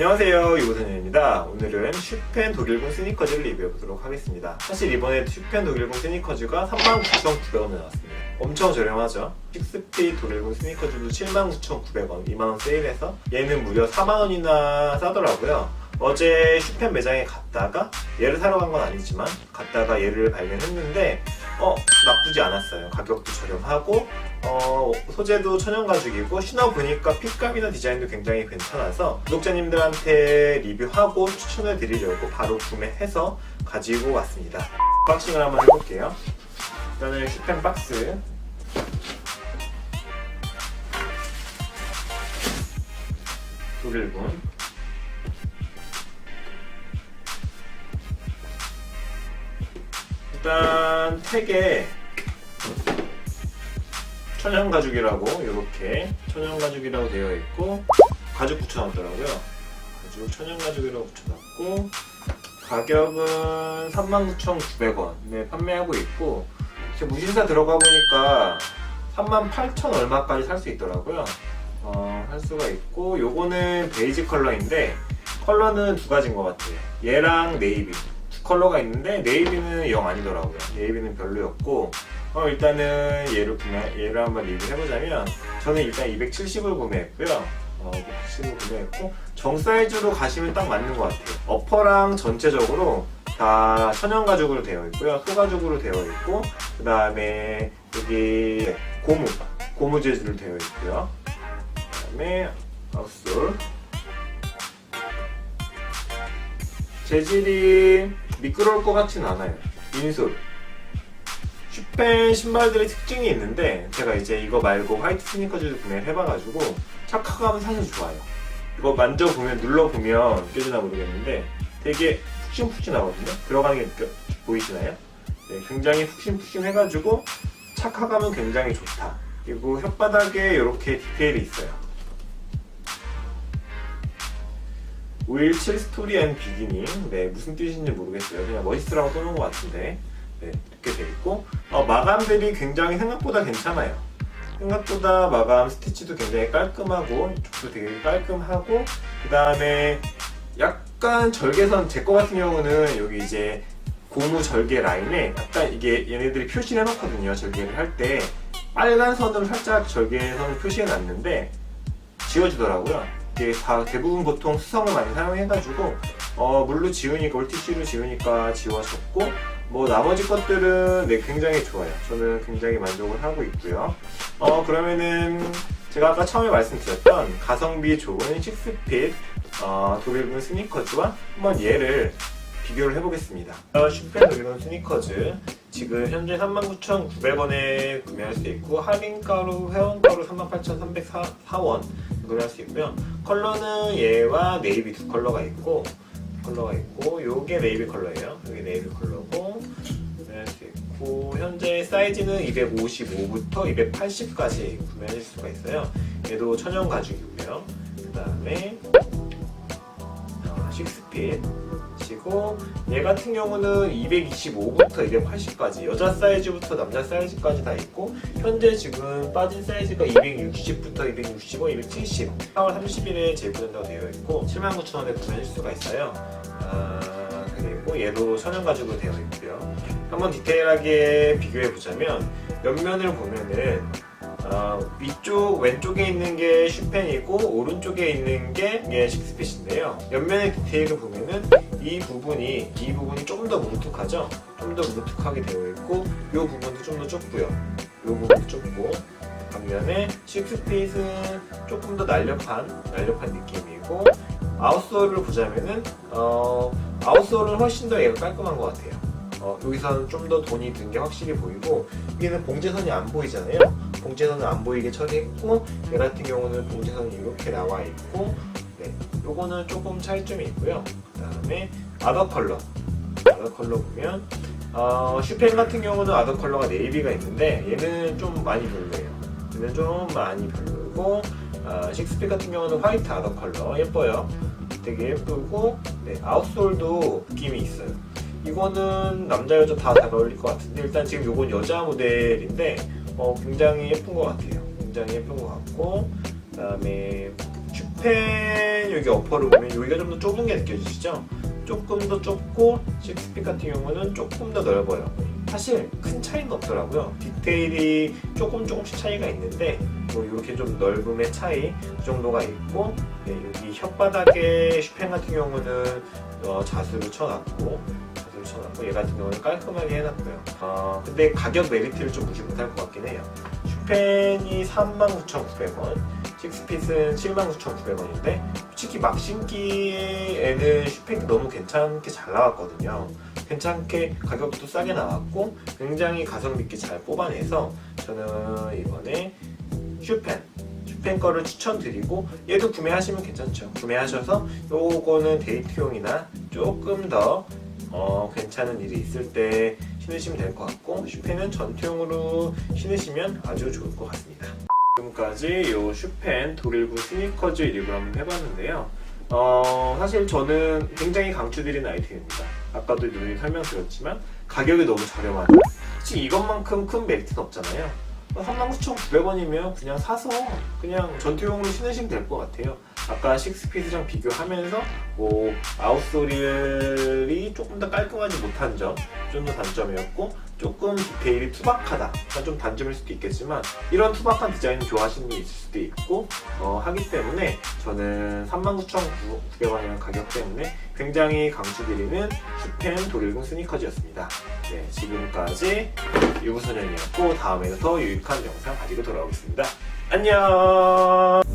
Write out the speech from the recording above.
안녕하세요 유고선입니다. 오늘은 슈펜 독일군 스니커즈를 리뷰해보도록 하겠습니다. 사실 이번에 슈펜 독일군 스니커즈가 39,900원에 나왔습니다. 엄청 저렴하죠? 식스피 독일군 스니커즈도 79,900원 2만원 세일해서 얘는 무려 4만원이나 싸더라고요. 어제 슈펜 매장에 갔다가 얘를 사러 간 건 아니지만 갔다가 얘를 발견했는데 어 나쁘지 않았어요. 가격도 저렴하고 어, 소재도 천연 가죽이고 신어보니까 핏감이나 디자인도 굉장히 괜찮아서 구독자님들한테 리뷰하고 추천해 드리려고 바로 구매해서 가지고 왔습니다. 박싱을 한번 해볼게요. 일단은 슈펜 박스. 독일군. 일단 택에 천연 가죽이라고 이렇게 천연 가죽이라고 되어 있고 가죽 붙여놨더라고요. 가죽 천연 가죽이라고 붙여놨고 가격은 39,900원에 판매하고 있고 제 무신사 들어가 보니까 38,000 얼마까지 살 수 있더라고요. 어, 할 수가 있고 요거는 베이지 컬러인데 컬러는 두 가지인 것 같아요. 얘랑 네이비 두 컬러가 있는데 네이비는 영 아니더라고요. 네이비는 별로였고 어, 일단은 얘를 구매, 얘를 한번 리뷰해보자면, 저는 일단 270을 구매했고요. 어, 270을 구매했고, 정 사이즈로 가시면 딱 맞는 것 같아요. 어퍼랑 전체적으로 다 천연 가죽으로 되어 있고요. 소 가죽으로 되어 있고, 그 다음에 여기 고무, 고무 재질로 되어 있고요. 그 다음에 아웃솔. 재질이 미끄러울 것 같진 않아요. 인솔. 슈펜 신발들의 특징이 있는데 제가 이제 이거 말고 화이트 스니커즈도 구매를 해봐가지고 착화감은 사실 좋아요. 이거 만져보면 눌러보면 느껴지나 모르겠는데 되게 푹신푹신하거든요. 들어가는 게 느껴, 보이시나요? 네, 굉장히 푹신푹신해가지고 착화감은 굉장히 좋다. 그리고 혓바닥에 이렇게 디테일이 있어요. 517 스토리 앤 비기닝 네 무슨 뜻인지 모르겠어요 그냥 멋있으라고 써놓은 것 같은데 네 이렇게 돼 있고 어, 마감들이 굉장히 생각보다 괜찮아요. 생각보다 마감 스티치도 굉장히 깔끔하고 이쪽도 되게 깔끔하고 그 다음에 약간 절개선 제 거 같은 경우는 여기 이제 고무 절개 라인에 약간 이게 얘네들이 표시를 해놓거든요 절개를 할 때. 빨간 선으로 살짝 절개선을 표시해 놨는데 지워지더라고요. 이게 다 대부분 보통 수성을 많이 사용해가지고 어, 물로 지우니까 물티슈로 지우니까 지워졌고 뭐 나머지 것들은 네 굉장히 좋아요. 저는 굉장히 만족을 하고 있고요. 어 그러면은 제가 아까 처음에 말씀드렸던 가성비 좋은 식스핏 어, 독일군 스니커즈와 한번 얘를 비교를 해보겠습니다. 어, 슈펜 독일군 스니커즈 지금 현재 39,900원에 구매할 수 있고 할인가로 회원가로 38,304원 구매할 수 있고요. 컬러는 얘와 네이비 두 컬러가 있고 컬러가 있고 요게 네이비 컬러예요. 여기 네이비 컬러고 있고 현재 사이즈는 255부터 280까지 구매하실 수가 있어요. 얘도 천연 가죽이고요. 그 다음에 어, 식스핏 시고 얘 같은 경우는 225부터 280까지 여자 사이즈부터 남자 사이즈까지 다 있고 현재 지금 빠진 사이즈가 260부터 265, 270 4월 30일에 재고된다고 되어 있고 79,000원에 구매하실 수가 있어요. 아, 그리고 얘도 천연 가죽으로 되어 있고요. 한번 디테일하게 비교해 보자면 옆면을 보면은 어, 위쪽 왼쪽에 있는 게 슈펜이고 오른쪽에 있는 게 이게 식스핏인데요. 옆면의 디테일을 보면은 이 부분이 이 부분이 좀 더 뭉툭하죠. 좀 더 뭉툭하게 되어 있고 이 부분도 좀 더 좁고요. 이 부분도 좁고 반면에 식스핏은 조금 더 날렵한 날렵한 느낌이고 아웃솔을 보자면은 어, 아웃솔은 훨씬 더 얘가 깔끔한 것 같아요. 어, 여기서는 좀 더 돈이 든 게 확실히 보이고 여기는 봉제선이 안 보이잖아요. 봉제선은 안 보이게 처리했고 얘 같은 경우는 봉제선이 이렇게 나와 있고 네, 요거는 조금 차이점이 있고요. 그 다음에 아더 컬러 아더 컬러 보면 어, 슈펜 같은 경우는 아더 컬러가 네이비가 있는데 얘는 좀 많이 별로예요. 얘는 좀 많이 별로고 어, 식스핏 같은 경우는 화이트 아더 컬러 예뻐요. 되게 예쁘고 네, 아웃솔도 느낌이 있어요. 이거는 남자 여자 다 잘 어울릴 것 같은데 일단 지금 이건 여자 모델인데 어, 굉장히 예쁜 것 같아요. 굉장히 예쁜 것 같고 그다음에 슈펜 여기 어퍼를 보면 여기가 좀 더 좁은 게 느껴지시죠? 조금 더 좁고 식스핏 같은 경우는 조금 더 넓어요. 사실 큰 차이는 없더라고요. 디테일이 조금 조금씩 차이가 있는데 뭐 이렇게 좀 넓음의 차이 그 정도가 있고 네, 여기 혓바닥에 슈펜 같은 경우는 어, 자수를 쳐놨고 자수를 쳐놨고 얘 같은 경우는 깔끔하게 해놨고요. 어, 근데 가격 메리트를 좀 무시 못할 것 같긴 해요. 슈펜이 39,900원, 식스핏은 79,900원인데 솔직히 막 신기에는 슈펜이 너무 괜찮게 잘 나왔거든요. 괜찮게 가격도 싸게 나왔고 굉장히 가성비 있게 잘 뽑아내서 저는 이번에 슈펜 슈펜 거를 추천드리고 얘도 구매하시면 괜찮죠. 구매하셔서 요거는 데이트용이나 조금 더 어, 괜찮은 일이 있을 때 신으시면 될 것 같고 슈펜은 전투용으로 신으시면 아주 좋을 것 같습니다. 지금까지 요 슈펜 도릴구 스니커즈 리뷰를 한번 해봤는데요. 어, 사실 저는 굉장히 강추드리는 아이템입니다. 아까도 누누이 설명드렸지만 가격이 너무 저렴하죠. 솔직히 이것만큼 큰 메리트는 없잖아요. 39,900원이면 그냥 사서 그냥 전투용으로 신으시면 될 것 같아요. 아까 식스피드랑 비교하면서 뭐 아웃소리이 조금 더 깔끔하지 못한 점 좀 더 단점이었고 조금 디테일이 투박하다 좀 단점일 수도 있겠지만 이런 투박한 디자인 좋아하시는 분이 있을 수도 있고 어, 하기 때문에 저는 39,900원이라는 가격 때문에 굉장히 강추드리는 슈펜 도릴군 스니커즈였습니다. 네, 지금까지 유부소년이었고 다음에는 더 유익한 영상 가지고 돌아오겠습니다. 안녕!